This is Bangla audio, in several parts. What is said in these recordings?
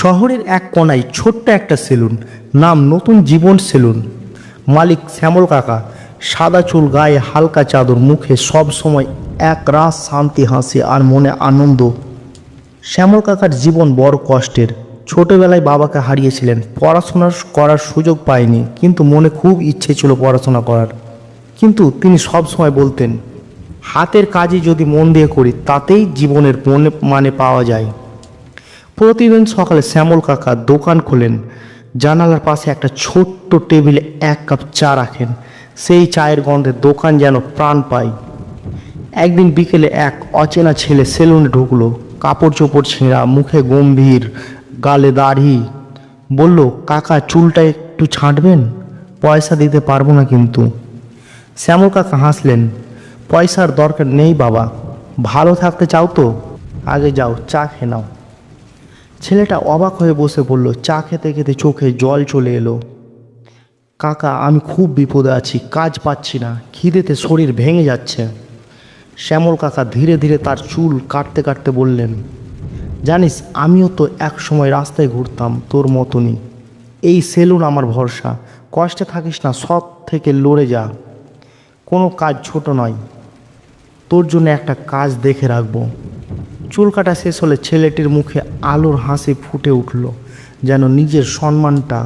শহরের এক কোনায় ছোট্ট একটা সেলুন, নাম নতুন জীবন সেলুন। মালিক শ্যামল কাকা, সাদা চুল, গায়ে হালকা চাদর, মুখে সব সময় এক রাস শান্তি, হাসি আর মনে আনন্দ। শ্যামল কাকার জীবন বড় কষ্টের। ছোটবেলায় বাবাকে হারিয়েছিলেন, পড়াশোনা করার সুযোগ পায়নি, কিন্তু মনে খুব ইচ্ছে ছিল পড়াশোনা করার। কিন্তু তিনি সব সময় বলতেন, হাতের কাজে যদি মন দিয়ে করি, তাতেই জীবনের মনে মানে পাওয়া যায়। প্রতিদিন সকালে শ্যামল কাকা দোকান খোলেন, জানালার পাশে একটা ছোট্ট টেবিলে এক কাপ চা রাখেন। সেই চায়ের গন্ধে দোকান যেন প্রাণ পায়। একদিন বিকেলে এক অচেনা ছেলে সেলুনে ঢুকলো। কাপড় চোপড় ছেঁড়া, মুখে গম্ভীর, গালে দাড়ি। বলল, কাকা, চুলটা একটু ছাঁটবেন? পয়সা দিতে পারব না কিন্তু। শ্যামল কাকা হাসলেন, পয়সার দরকার নেই বাবা। ভালো থাকতে চাও তো? আগে যাও, চা খেয়ে নাও। ছেলেটা অবাক হয়ে বসে পড়ল চা খেতে খেতে চোখে জল চলে এলো। কাকা, আমি খুব বিপদে আছি, কাজ পাচ্ছি না, খিদেতে শরীর ভেঙে যাচ্ছে। শ্যামল কাকা ধীরে ধীরে তার চুল কাটতে কাটতে বললেন, জানিস, আমিও তো এক সময় রাস্তায় ঘুরতাম, তোর মতনই। এই সেলুন আমার ভরসা, কষ্টে থাকিস না, সব থেকে লড়ে যা। কোনো কাজ ছোট নয়, তোর জন্য একটা কাজ দেখে রাখব। চুল কাটা শেষ হলে ছেলেটির মুখে আলোর হাসি ফুটে উঠল, যেন নিজের সম্মানটা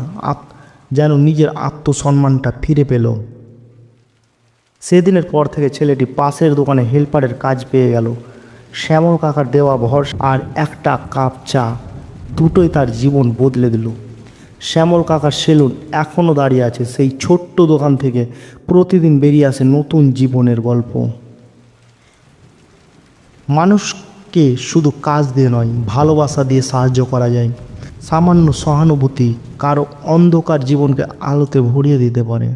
যেন নিজের আত্মসম্মানটা ফিরে পেল। সেদিনের পর থেকে ছেলেটি পাশের দোকানে হেল্পারের কাজ পেয়ে গেল। শ্যামল কাকার দেওয়া ভরসা আর একটা কাপ চা দুটোই তার জীবন বদলে দিল। শ্যামল কাকার সেলুন এখনও দাঁড়িয়ে আছে, সেই ছোট্ট দোকান থেকে প্রতিদিন বেরিয়ে আসে নতুন জীবনের গল্প। মানুষকে শুধু কাজ দিয়ে নয়, ভালোবাসা দিয়ে সাহায্য করা যায়। সামান্য সহানুভূতি কারও অন্ধকার জীবনকে আলোতে ভরিয়ে দিতে পারে।